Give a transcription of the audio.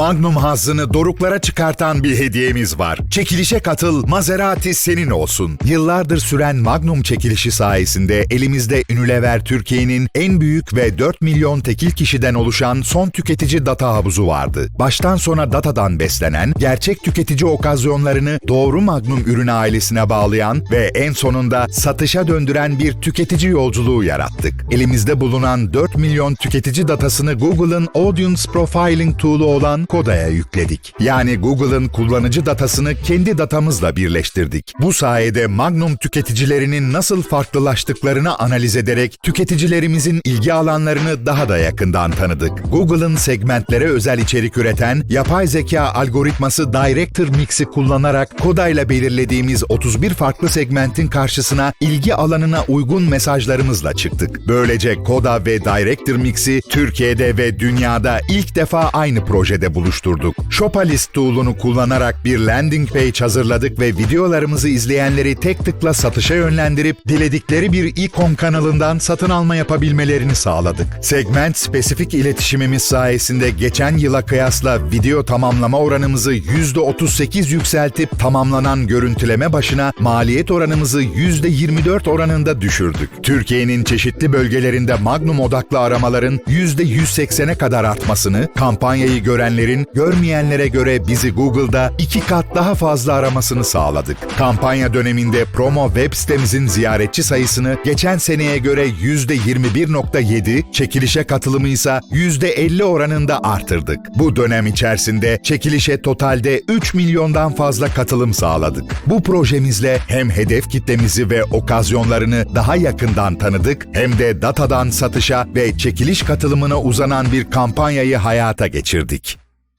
Magnum hazzını doruklara çıkartan bir hediyemiz var. Çekilişe katıl, Maserati senin olsun. Yıllardır süren Magnum çekilişi sayesinde elimizde Unilever Türkiye'nin en büyük ve 4 milyon tekil kişiden oluşan son tüketici data havuzu vardı. Baştan sona datadan beslenen, gerçek tüketici okazyonlarını doğru Magnum ürünü ailesine bağlayan ve en sonunda satışa döndüren bir tüketici yolculuğu yarattık. Elimizde bulunan 4 milyon tüketici datasını Google'ın Audience Profiling Tool'u olan Koda'ya yükledik. Yani Google'ın kullanıcı datasını kendi datamızla birleştirdik. Bu sayede Magnum tüketicilerinin nasıl farklılaştıklarını analiz ederek tüketicilerimizin ilgi alanlarını daha da yakından tanıdık. Google'ın segmentlere özel içerik üreten yapay zeka algoritması Director Mix'i kullanarak Koda ile belirlediğimiz 31 farklı segmentin karşısına ilgi alanına uygun mesajlarımızla çıktık. Böylece Koda ve Director Mix'i Türkiye'de ve dünyada ilk defa aynı projede buluşturduk. Shopalist tool'unu kullanarak bir landing page hazırladık ve videolarımızı izleyenleri tek tıkla satışa yönlendirip diledikleri bir e-com kanalından satın alma yapabilmelerini sağladık. Segment spesifik iletişimimiz sayesinde geçen yıla kıyasla video tamamlama oranımızı %38 yükseltip tamamlanan görüntüleme başına maliyet oranımızı %24 oranında düşürdük. Türkiye'nin çeşitli bölgelerinde Magnum odaklı aramaların %180'e kadar artmasını, kampanyayı görenlerin görmeyenlere göre bizi Google'da iki kat daha fazla aramasını sağladık. Kampanya döneminde promo web sitemizin ziyaretçi sayısını geçen seneye göre %21.7, çekilişe katılımı ise %50 oranında artırdık. Bu dönem içerisinde çekilişe totalde 3 milyondan fazla katılım sağladık. Bu projemizle hem hedef kitlemizi ve okazyonlarını daha yakından tanıdık hem de datadan satışa ve çekiliş katılımına uzanan bir kampanyayı hayata geçirdik.